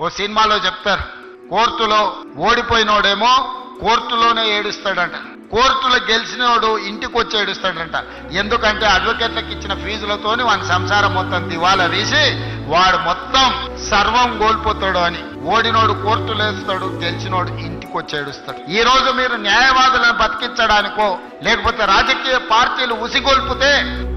ఓ సినిమాలో చెప్తారు కోర్టులో ఓడిపోయినోడేమో కోర్టులోనే ఏడుస్తాడంట. కోర్టులో గెలిచినోడు ఇంటికి వచ్చి ఏడుస్తాడంట. ఎందుకంటే అడ్వకేట్లకు ఇచ్చిన ఫీజులతోని వాని సంసారం మొత్తం దివాలా తీసి వాడు మొత్తం సర్వం కోల్పోతాడు అని. ఓడినోడు కోర్టులో వేస్తాడు గెలిచినోడు ఇంటికి వచ్చి ఏడుస్తాడు. ఈ రోజు మీరు న్యాయవాదులను బతికించడానికో లేకపోతే రాజకీయ పార్టీలు ఉసిగొల్పితే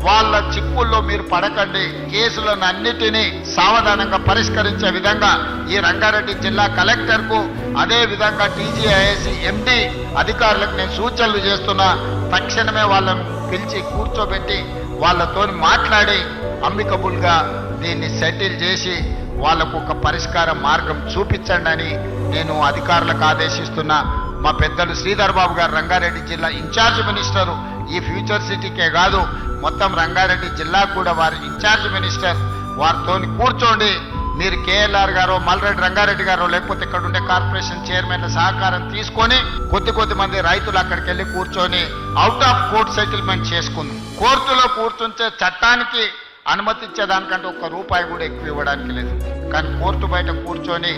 వాళ్ళ చిక్కుల్లో మీరు పడకండి. కేసులను అన్నిటినీ సావధానంగా పరిష్కరించే విధంగా ఈ రంగారెడ్డి జిల్లా కలెక్టర్కు అదే విధంగా టీజీఐఎస్సి ఎండి అధికారులకు నేను సూచనలు చేస్తున్నా. తక్షణమే వాళ్ళను పిలిచి కూర్చోబెట్టి వాళ్ళతో మాట్లాడి అంబికబుల్గా దీన్ని సెటిల్ చేసి వాళ్ళకు ఒక పరిష్కార మార్గం చూపించండి అని నేను అధికారులకు ఆదేశిస్తున్నా. మా పెద్దలు శ్రీధర్ బాబు గారు రంగారెడ్డి జిల్లా ఇన్ఛార్జ్ మినిస్టరు. ఈ ఫ్యూచర్ సిటీకే కాదు మొత్తం రంగారెడ్డి జిల్లా కూడా వారి ఇన్ఛార్జ్ మినిస్టర్. వారితో కూర్చోండి. మీరు కేఎల్ఆర్ గారు మల్రెడ్డి రంగారెడ్డి గారు లేకపోతే ఇక్కడ ఉండే కార్పొరేషన్ చైర్మన్ల సహకారం తీసుకొని కొద్ది కొద్ది మంది రైతులు అక్కడికి వెళ్ళి కూర్చొని అవుట్ ఆఫ్ కోర్ట్ సెటిల్మెంట్ చేసుకుంది. కోర్టులో కూర్చుంటే చట్టానికి అనుమతించేదానికంటే ఒక్క రూపాయి కూడా ఎక్కువ ఇవ్వడానికి లేదు. కానీ కోర్టు బయట కూర్చొని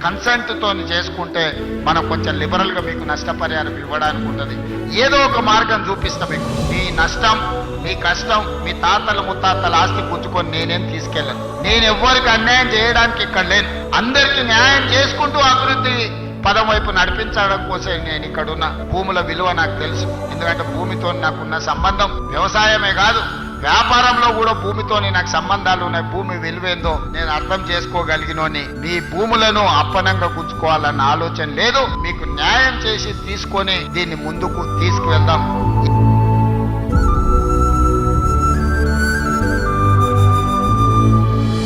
కన్సెంట్తో చేసుకుంటే మనం కొంచెం లిబరల్గా మీకు నష్టపరిహారం ఇవ్వడానికి ఉంటుంది ఏదో ఒక మార్గం చూపిస్తాం మీకు. మీ నష్టం మీ కష్టం మీ తాతల ముత్తాతల ఆస్తి పుచ్చుకొని నేనేం తీసుకెళ్ళను. నేను ఎవ్వరికి అన్యాయం చేయడానికి ఇక్కడ లేను. అందరికీ న్యాయం చేసుకుంటూ అభివృద్ధి పదం వైపు నడిపించడం కోసం నేను ఇక్కడున్న. భూముల విలువ నాకు తెలుసు. ఎందుకంటే భూమితో నాకున్న సంబంధం వ్యవసాయమే కాదు. వ్యాపారంలో కూడా భూమితోని నాకు సంబంధాలు ఉన్నాయి. భూమి విలువేందో నేను అర్థం చేసుకోగలిగినోని మీ భూములను అప్పనంగా గుంజుకోవాలన్న ఆలోచన లేదు. మీకు న్యాయం చేసి తీసుకొని దీన్ని ముందుకు తీసుకువెళ్దాం.